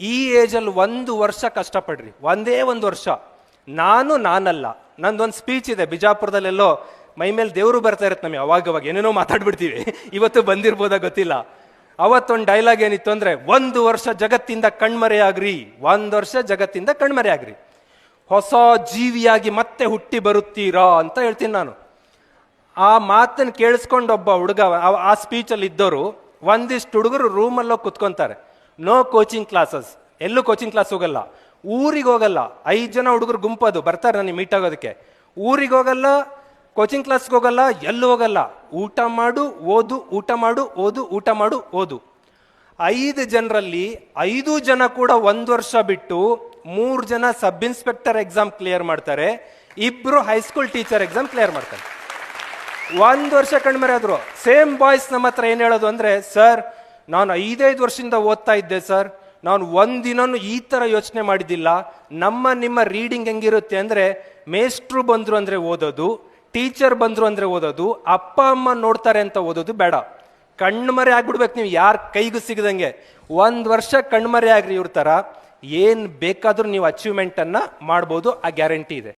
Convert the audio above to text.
ಈ ಏಜಲ್ಲಿ ಒಂದು ವರ್ಷ ಕಷ್ಟಪಡ್ರಿ. ಒಂದೇ ಒಂದು ವರ್ಷ. ನಾನು ನಾನಲ್ಲ. ನಂದೊಂದು ಸ್ಪೀಚ್ ಇದೆ. ಬಿಜಾಪುರದಲ್ಲೆಲ್ಲೋ ಮೈ ಮೇಲೆ ದೇವರು ಬರ್ತಾ ಇರುತ್ತೆ ನಮಗೆ. ಅವಾಗ ಅವಾಗ ಏನೇನೋ ಮಾತಾಡ್ಬಿಡ್ತೀವಿ. ಇವತ್ತು ಬಂದಿರ್ಬೋದಾ ಗೊತ್ತಿಲ್ಲ. ಅವತ್ತೊಂದು ಡೈಲಾಗ್ ಏನಿತ್ತು ಅಂದ್ರೆ, ಒಂದು ವರ್ಷ ಜಗತ್ತಿಂದ ಕಣ್ಮರೆಯಾಗ್ರಿ ಒಂದು ವರ್ಷ ಜಗತ್ತಿಂದ ಕಣ್ಮರೆಯಾಗ್ರಿ ಹೊಸ ಜೀವಿಯಾಗಿ ಮತ್ತೆ ಹುಟ್ಟಿ ಬರುತ್ತೀರಾ? ಅಂತ ಹೇಳ್ತೀನಿ ನಾನು. ಆ ಮಾತನ್ನು ಕೇಳಿಸ್ಕೊಂಡು ಒಬ್ಬ ಹುಡುಗ, ಆ- ಸ್ಪೀಚಲ್ಲಿ ಇದ್ದವರು ಒಂದಿಷ್ಟು ಹುಡುಗರು ರೂಮಲ್ಲೋ ಕುತ್ಕೊಂತಾರೆ. ನೋ ಕೋಚಿಂಗ್ ಕ್ಲಾಸಸ್ ಎಲ್ಲೂ ಕೋಚಿಂಗ್ ಕ್ಲಾಸ್ ಹೋಗಲ್ಲ. ಊರಿಗೆ ಹೋಗಲ್ಲ. ಐದು ಜನ ಹುಡುಗರು ಗುಂಪದು ಬರ್ತಾರೆ ನನಗೆ ಮೀಟ್ ಆಗೋದಕ್ಕೆ. ಊರಿಗೆ ಹೋಗಲ್ಲ ಕೋಚಿಂಗ್ ಕ್ಲಾಸ್ಗೆ ಹೋಗಲ್ಲ, ಎಲ್ಲೂ ಹೋಗಲ್ಲ. ಊಟ ಮಾಡು, ಓದು, ಊಟ ಮಾಡು, ಓದು, ಊಟ ಮಾಡು, ಓದು. ಐದು ಜನರಲ್ಲಿ ಐದು ಜನ ಕೂಡ ಒಂದು ವರ್ಷ ಬಿಟ್ಟು ಮೂರು ಜನ ಸಬ್ ಇನ್ಸ್ಪೆಕ್ಟರ್ ಎಕ್ಸಾಮ್ ಕ್ಲಿಯರ್ ಮಾಡ್ತಾರೆ. ಇಬ್ಬರು ಹೈಸ್ಕೂಲ್ ಟೀಚರ್ ಎಕ್ಸಾಮ್ ಕ್ಲಿಯರ್ ಮಾಡ್ತಾರೆ. ಒಂದು ವರ್ಷ ಕಣ್ಮರೆ ಆದರು ಸೇಮ್ ಬಾಯ್ಸ್ ನಮ್ಮ ಹತ್ರ ಏನು ಹೇಳೋದು ಅಂದರೆ ಸರ್ ನಾನು ಐದೈದು ವರ್ಷದಿಂದ ಓದ್ತಾ ಇದ್ದೆ, ಸರ್. ನಾನು ಒಂದಿನೂ ಈ ಥರ ಯೋಚನೆ ಮಾಡಿದ್ದಿಲ್ಲ. ನಮ್ಮ, ನಿಮ್ಮ ರೀಡಿಂಗ್ ಹೆಂಗಿರುತ್ತೆ ಅಂದರೆ, ಮೇಷ್ಟ್ರು ಬಂದರು ಅಂದರೆ ಓದೋದು, ಟೀಚರ್ ಬಂದರು ಅಂದರೆ ಓದೋದು, ಅಪ್ಪ, ಅಮ್ಮ ನೋಡ್ತಾರೆ ಅಂತ ಓದೋದು ಬೇಡ. ಕಣ್ಮರೆ ಆಗ್ಬಿಡ್ಬೇಕು ನೀವು, ಯಾರ ಕೈಗೂ ಸಿಗದಂಗೆ. ಒಂದು ವರ್ಷ ಕಣ್ಮರೆ ಆಗ್ರಿ ಇವ್ರ ಥರ ಏನು ಬೇಕಾದರೂ ನೀವು ಅಚೀವ್ಮೆಂಟನ್ನು ಮಾಡ್ಬೋದು, ಆ ಗ್ಯಾರಂಟಿ ಇದೆ.